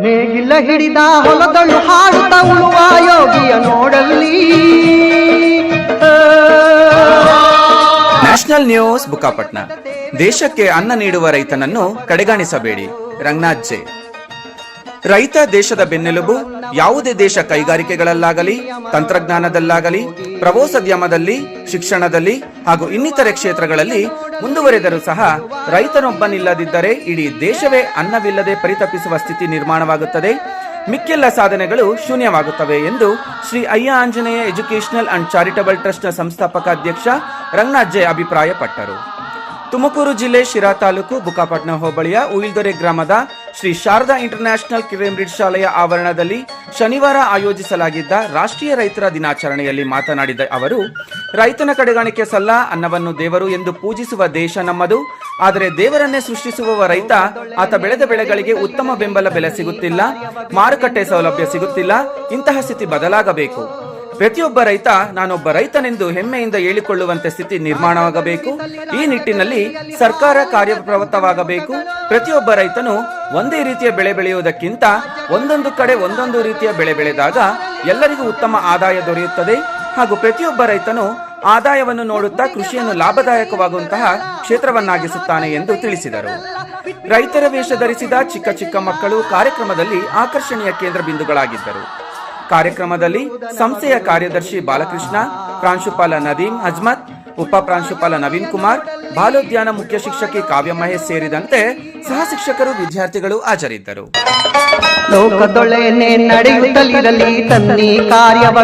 ನೇಗಿಲ ಹಿಡಿದ ಹೊಲದಳು ಹಾಡುತ್ತ ಉಳುವ ಯೋಗಿಯ ನೋಡಲ್ಲಿ. ನ್ಯಾಷನಲ್ ನ್ಯೂಸ್ ಬುಕ್ಕಾಪಟ್ನ ದೇಶಕ್ಕೆ ಅನ್ನ ನೀಡುವ ರೈತನನ್ನು ಕಡೆಗಾಣಿಸಬೇಡಿ. ರಂಗನಾಥ್ ಜೆ. ರೈತ ದೇಶದ ಬೆನ್ನೆಲುಬು ಯಾವುದೇ ದೇಶ ಕೈಗಾರಿಕೆಗಳಲ್ಲಾಗಲಿ ತಂತ್ರಜ್ಞಾನದಲ್ಲಾಗಲಿ ಪ್ರವಾಸೋದ್ಯಮದಲ್ಲಿ ಶಿಕ್ಷಣದಲ್ಲಿ ಹಾಗೂ ಇನ್ನಿತರೆ ಕ್ಷೇತ್ರಗಳಲ್ಲಿ ಮುಂದುವರೆದರೂ ಸಹ ರೈತನೊಬ್ಬನಿಲ್ಲದಿದ್ದರೆ ಇಡೀ ದೇಶವೇ ಅನ್ನವಿಲ್ಲದೆ ಪರಿತಪಿಸುವ ಸ್ಥಿತಿ ನಿರ್ಮಾಣವಾಗುತ್ತದೆ. ಮಿಕ್ಕೆಲ್ಲ ಸಾಧನೆಗಳು ಶೂನ್ಯವಾಗುತ್ತವೆ ಎಂದು ಶ್ರೀ ಅಯ್ಯ ಆಂಜನೇಯ ಎಜುಕೇಷನಲ್ ಅಂಡ್ ಚಾರಿಟಬಲ್ ಟ್ರಸ್ಟ್ನ ಸಂಸ್ಥಾಪಕ ಅಧ್ಯಕ್ಷ ರಂಗನಾಥ್ ಜೆ ಅಭಿಪ್ರಾಯಪಟ್ಟರು. ತುಮಕೂರು ಜಿಲ್ಲೆ ಶಿರಾ ತಾಲೂಕು ಬುಕಾಪಟ್ನ ಹೋಬಳಿಯ ಉಯಿಲ್ದೊರೆ ಗ್ರಾಮದ ಶ್ರೀ ಶಾರದಾ ಇಂಟರ್ನ್ಯಾಷನಲ್ ಕಿರೇಮ್ರಿಡ್ ಶಾಲೆಯ ಆವರಣದಲ್ಲಿ ಶನಿವಾರ ಆಯೋಜಿಸಲಾಗಿದ್ದ ರಾಷ್ಟ್ರೀಯ ರೈತರ ದಿನಾಚರಣೆಯಲ್ಲಿ ಮಾತನಾಡಿದ ಅವರು, ರೈತನ ಕಡೆಗಾಣಿಕೆ ಸಲ್ಲ, ಅನ್ನವನ್ನು ದೇವರು ಎಂದು ಪೂಜಿಸುವ ದೇಶ ನಮ್ಮದು. ಆದರೆ ದೇವರನ್ನೇ ಸೃಷ್ಟಿಸುವವ ರೈತ, ಆತ ಬೆಳೆದ ಬೆಳೆಗಳಿಗೆ ಉತ್ತಮ ಬೆಂಬಲ ಬೆಲೆ ಸಿಗುತ್ತಿಲ್ಲ, ಮಾರುಕಟ್ಟೆ ಸೌಲಭ್ಯ ಸಿಗುತ್ತಿಲ್ಲ, ಇಂತಹ ಸ್ಥಿತಿ ಬದಲಾಗಬೇಕು. ಪ್ರತಿಯೊಬ್ಬ ರೈತ, ನಾನೊಬ್ಬ ರೈತನೆಂದು ಹೆಮ್ಮೆಯಿಂದ ಹೇಳಿಕೊಳ್ಳುವಂತೆ ಸ್ಥಿತಿ ನಿರ್ಮಾಣವಾಗಬೇಕು. ಈ ನಿಟ್ಟಿನಲ್ಲಿ ಸರ್ಕಾರ ಕಾರ್ಯಪ್ರವೃತ್ತವಾಗಬೇಕು. ಪ್ರತಿಯೊಬ್ಬ ರೈತನು ಒಂದೇ ರೀತಿಯ ಬೆಳೆ ಬೆಳೆಯುವುದಕ್ಕಿಂತ ಒಂದೊಂದು ಕಡೆ ಒಂದೊಂದು ರೀತಿಯ ಬೆಳೆ ಬೆಳೆದಾಗ ಎಲ್ಲರಿಗೂ ಉತ್ತಮ ಆದಾಯ ದೊರೆಯುತ್ತದೆ. ಹಾಗೂ ಪ್ರತಿಯೊಬ್ಬ ರೈತನು ಆದಾಯವನ್ನು ನೋಡುತ್ತಾ ಕೃಷಿಯನ್ನು ಲಾಭದಾಯಕವಾಗುವಂತಹ ಕ್ಷೇತ್ರವನ್ನಾಗಿಸುತ್ತಾನೆ ಎಂದು ತಿಳಿಸಿದರು. ರೈತರ ವೇಷ ಧರಿಸಿದ ಚಿಕ್ಕ ಚಿಕ್ಕ ಮಕ್ಕಳು ಕಾರ್ಯಕ್ರಮದಲ್ಲಿ ಆಕರ್ಷಣೀಯ ಕೇಂದ್ರ ಬಿಂದುಗಳಾಗಿದ್ದರು. ಕಾರ್ಯಕ್ರಮದಲ್ಲಿ ಸಂಸ್ಥೆಯ ಕಾರ್ಯದರ್ಶಿ ಬಾಲಕೃಷ್ಣ, ಪ್ರಾಂಶುಪಾಲ ನದೀಮ್ ಅಜ್ಮತ್, ಉಪ ಪ್ರಾಂಶುಪಾಲ ನವೀನ್ ಕುಮಾರ್, ಬಾಲೋದ್ಯಾನ ಮುಖ್ಯ ಶಿಕ್ಷಕಿ ಕಾವ್ಯ ಮಹೇಶ್ ಸೇರಿದಂತೆ ಸಹ ಶಿಕ್ಷಕರು, ವಿದ್ಯಾರ್ಥಿಗಳು ಹಾಜರಿದ್ದರು. ತನ್ನಿ ಕಾರ್ಯವ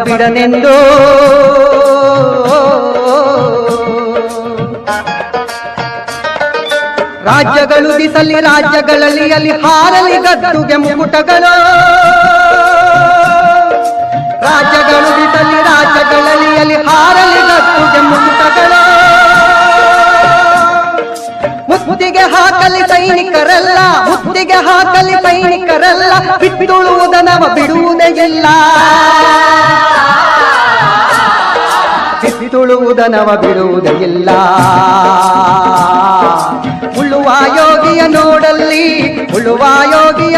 ರಾಜ್ಯಗಳು ಬಿಸಲಿ ರಾಜ್ಯಗಳಲ್ಲಿ ಅಲ್ಲಿ ಹಾರಲಿ ಗದ್ದುಗೆ ಮುಕುಟಗಳು. ರಾಜ್ಯಗಳು ಬಿಡಲಿ, ರಾಜ್ಯಗಳಲ್ಲಿ ಅಲ್ಲಿ ಹಾರಲಿ ಗದ್ದುಗೆ ಜಮ್ಮುಟಗಳು ಮುತ್ತಿಗೆ ಹಾಕಲಿ ಸೈನಿಕರಲ್ಲ, ಮುತ್ತಿಗೆ ಹಾಕಲಿ ಸೈನಿಕರಲ್ಲ ಬಿಟ್ಟುಳುವುದನವ ಬಿಡುವುದೇ ಇಲ್ಲ. ಬಿಟ್ಟುಳುವುದನವ ಬಿಡುವುದೇ ಇಲ್ಲ. ಉಳುವ ಯೋಗಿಯ ನೋಡಲ್ಲಿ ಉಳುವ ಯೋಗಿಯ